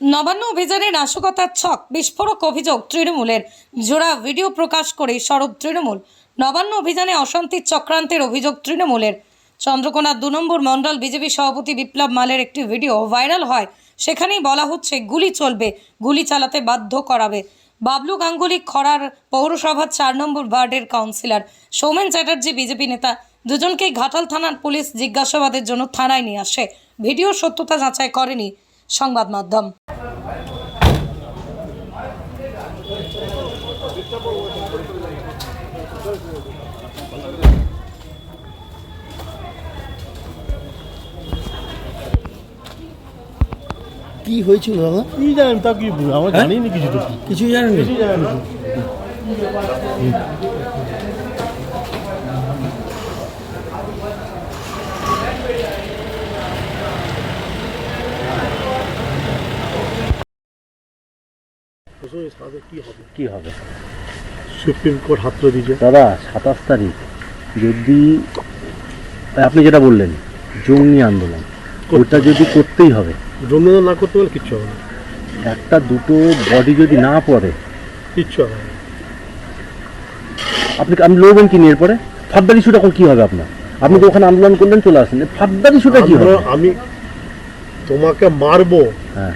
নবান্ন অভিযানে নাশকতার ছক, বিস্ফোরক অভিযোগ তৃণমূলের। জোড়া ভিডিও প্রকাশ করে সরব তৃণমূল। নবান্ন অভিযানে অশান্তির চক্রান্তের অভিযোগ তৃণমূলের। চন্দ্রকোনা দু নম্বর মণ্ডল বিজেপি সভাপতি বিপ্লব মালের একটি ভিডিও ভাইরাল হয়। সেখানেই বলা হচ্ছে, গুলি চলবে, গুলি চালাতে বাধ্য করাবে। বাবলু গাঙ্গুলি খরার পৌরসভার চার নম্বর ওয়ার্ডের কাউন্সিলর। সৌমেন চ্যাটার্জি বিজেপি নেতা। দুজনকেই ঘাটাল থানার পুলিশ জিজ্ঞাসাবাদের জন্য থানায় নিয়ে আসে। ভিডিওর সত্যতা যাচাই করেনি সংবাদ মাধ্যম। কি হয়েছিল দাদা কি জানেন তা কি আমরা জানি না কিছু তো কিছুই জানেন না? কিছু জানেন না কি হবে? কি হবে? সুপ্রিম কোর্ট হাত দিয়েছে। দাদা সাতাশ তারিখ যদি আপনি যেটা বললেন জঙ্গি আন্দোলন ওটা যদি করতেই হবে জন্মদান না করতে পারলে কিচ্ছু হবে না। একটা দুটো বডি যদি না পড়ে কিচ্ছু হবে না। আপনি আপনি লড়বেন কি নিয়ে এরপরে? ফাদ্দার ইস্যুটা কি হবে আপনার? আপনি তো ওখানে আন্দোলন করলেন চলে আসেন ফাদ্দার ইস্যুটা কি হবে? আমি তোমাকে মারবো। হ্যাঁ।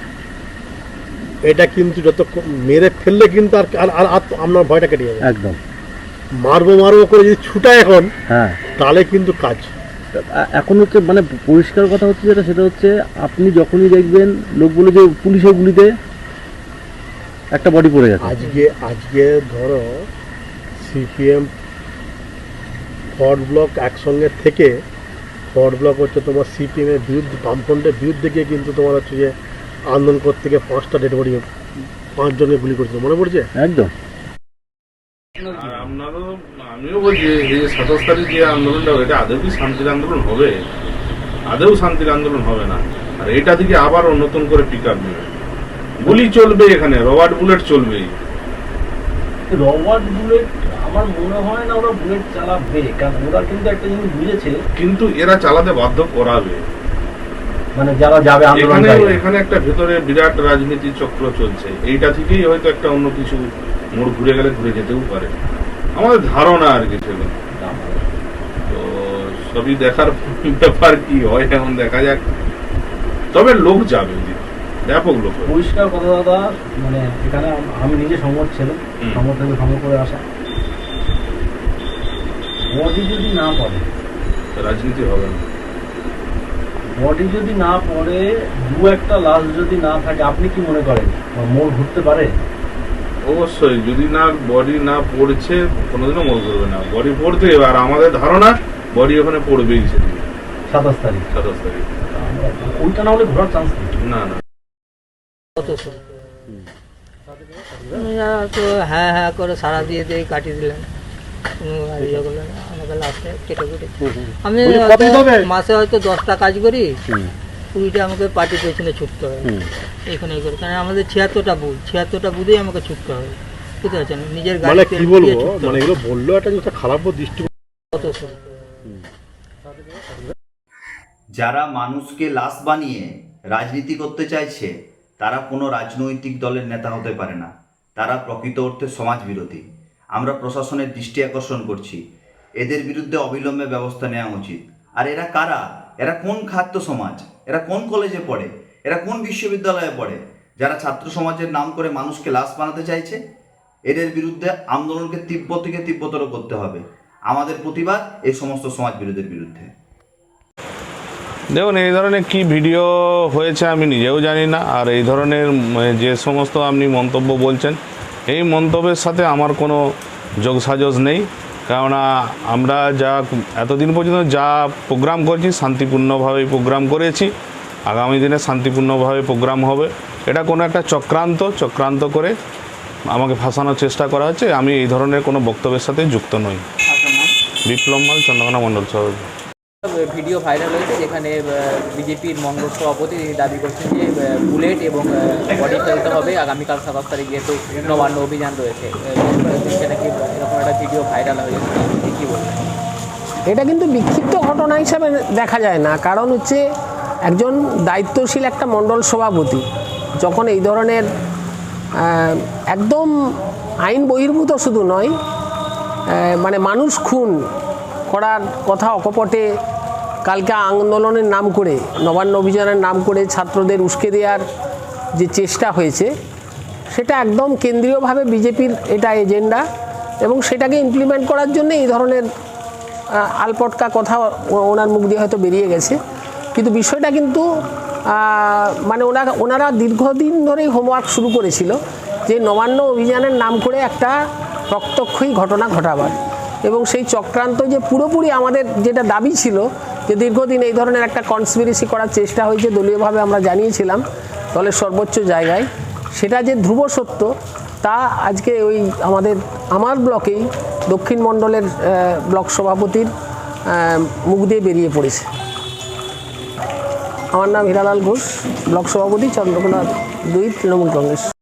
এটা কিন্তু যত মেরে ফেললে কিন্তু আর আর- আপনার ভয়টা কেটে যাবে। একদম। মারবো মারবো করে যদি ছুটায় এখন হ্যাঁ। তাহলে কিন্তু কাজ। এখন হচ্ছে মানে পরিষ্কার কথা হচ্ছে যেটা সেটা হচ্ছে আপনি যখনই দেখবেন লোক বলে যে পুলিশের গুলিতে একটা বডি পড়ে গেছে। আজকে আজকে ধরো সিপিএম ফরওয়ার্ড ব্লক একসঙ্গে থেকে ফরওয়ার্ড ব্লক হচ্ছে তোমার সিপিএমের বিরুদ্ধে বামফ্রন্টের বিরুদ্ধে গিয়ে কিন্তু তোমার হচ্ছে যে আন্দোলন করতে গিয়ে পাঁচটা ডেড বডি পাঁচজনকে গুলি করেছিল। মনে পড়ছে? একদম। আপনারও আমিও বলছি এই যে সাতাশ তারিখ যে আন্দোলনটা হবে, এটা আদৌ কি শান্তির আন্দোলন হবে? আদৌ শান্তির আন্দোলন হবে না। আর এটা থেকে আবার নতুন করে পিক আপ নেবে। গুলি চলবে এখানে রবার্ট বুলেট চলবেই। রবার্ট বুলেট আমার মনে হয় না ওরা বুলেট চালাবে কারণ ওরা কিন্তু একটা জিনিস বুঝেছে। কিন্তু এরা চালাতে বাধ্য করাবে। মানে যারা যাবে আন্দোলন এখানে একটা ভেতরে বিরাট রাজনীতি চক্র চলছে। এইটা থেকেই হয়তো একটা অন্য কিছু মোড় ঘুরে গেলে ঘুরে যেতেও পারে। আমাদের ধারণা আর কি সেগুলো। তো সবই দেখার ব্যাপার কি হয় এখন দেখা যাক। তবে লোক যাবে ব্যাপক লোক পরিষ্কার কথা দাদা মানে এখানে আমি নিজে সংবাদ ছিলাম। সংবাদ থেকে সংবাদ করে আসা। বডি যদি না পড়ে রাজনীতি হবে না। বডি যদি না পড়ে দু একটা লাশ যদি না থাকে আপনি কি মনে করেন? মোড় ঘুরতে পারে? অবশ্যই যদি না বডি না পড়ছে কোনোদিনও মনে করবে না। বডি পড়তে হবে। আর আমাদের ধারণা বডি ওখানে পড়বেই সেদিকে সাতাশ তারিখ। সাতাশ তারিখ। ওইটা না হলে ঘোরার চান্স নেই। না না। তো হ্যাঁ হ্যাঁ করে সারা দিয়ে দিয়ে কাটিয়ে দিলেন। আমি হবে? মাসে হয়তো দশটা কাজ করি কুড়িটা আমাকে পার্টি পেছনে ছুটতে হয়। এখানে করে কারণ আমাদের ছিয়াত্তরটা বুথ ছিয়াত্তরটা বুথেই আমাকে ছুটতে হয়। বুঝতে পারছেন? নিজের মানে গাড়িতে কি বলব? মানে এগুলো বললেও একটা খারাপ দৃষ্টি কত যারা মানুষকে লাশ বানিয়ে রাজনীতি করতে চাইছে তারা কোনো রাজনৈতিক দলের নেতা হতে পারে না। তারা প্রকৃত অর্থে সমাজ বিরোধী আমরা প্রশাসনের দৃষ্টি আকর্ষণ করছি। এদের বিরুদ্ধে অবিলম্বে ব্যবস্থা নেওয়া উচিত। আর এরা কারা? এরা কোন খাদ্য সমাজ? এরা কোন কলেজে পড়ে? এরা কোন বিশ্ববিদ্যালয়ে পড়ে? যারা ছাত্র সমাজের নাম করে মানুষকে লাশ বানাতে চাইছে? এদের বিরুদ্ধে আন্দোলনকে তীব্র থেকে তীব্রতর করতে হবে। আমাদের প্রতিবাদ এই সমস্ত সমাজ বিরোধীর বিরুদ্ধে। দেখুন, এই ধরনের কি ভিডিও হয়েছে আমি নিজেও জানি না। আর এই ধরনের যে সমস্ত আপনি মন্তব্য বলছেন এই মন্তব্যের সাথে আমার কোনো যোগসাজস নেই। কেননা আমরা যা এতদিন পর্যন্ত যা প্রোগ্রাম করছি শান্তিপূর্ণভাবে প্রোগ্রাম করেছি আগামী দিনে শান্তিপূর্ণভাবে প্রোগ্রাম হবে। এটা কোনো একটা চক্রান্ত চক্রান্ত করে আমাকে ফাঁসানোর চেষ্টা করা হচ্ছে। আমি এই ধরনের কোনো বক্তব্যের সাথে যুক্ত নই। বিপ্লব মাল চন্দ্রকোনা মণ্ডল সভাপতি। ভিডিও ভাইরাল হয়েছে যেখানে বিজেপির মন্ডল সভাপতি তিনি দাবি করছেন যে বুলেট এবং বডি ফেলতে হবে। আগামীকাল সাতাশ তারিখ যেহেতু নবান্ন অভিযান রয়েছে সেটা এরকম একটা ভিডিও ভাইরাল হয়েছে কি বলবেন? এটা কিন্তু বিক্ষিপ্ত ঘটনা হিসাবে দেখা যায় না। কারণ হচ্ছে একজন দায়িত্বশীল একটা মণ্ডল সভাপতি, যখন এই ধরনের একদম আইন বহির্ভূত শুধু নয় মানে মানুষ খুন করার কথা অকপটে কালকে আন্দোলনের নাম করে, নবান্ন অভিযানের নাম করে ছাত্রদের উস্কে দেওয়ার যে চেষ্টা হয়েছে, সেটা একদম কেন্দ্রীয়ভাবে বিজেপির এটা এজেন্ডা এবং সেটাকে ইমপ্লিমেন্ট করার জন্য এই ধরনের আলপটকা কথা ওনার মুখ দিয়ে হয়তো বেরিয়ে গেছে। কিন্তু বিষয়টা কিন্তু মানে ওনারা ওনারা দীর্ঘদিন ধরেই হোমওয়ার্ক শুরু করেছিল যে নবান্ন অভিযানের নাম করে একটা রক্তক্ষয়ী ঘটনা ঘটাবার। এবং সেই চক্রান্ত যে পুরোপুরি আমাদের যেটা দাবি ছিল যে দীর্ঘদিন এই ধরনের একটা কনস্পিরেসি করার চেষ্টা হয়েছে, দলীয়ভাবে আমরা জানিয়েছিলাম, দলের সর্বোচ্চ জায়গায়। সেটা যে ধ্রুব সত্য, তা আজকে ওই আমাদের, আমার ব্লকেই দক্ষিণ মণ্ডলের ব্লক সভাপতির মুখ দিয়ে বেরিয়ে পড়েছে। আমার নাম হীরালাল ঘোষ, ব্লক সভাপতি চন্দ্রকোনা দুই, তৃণমূল কংগ্রেস।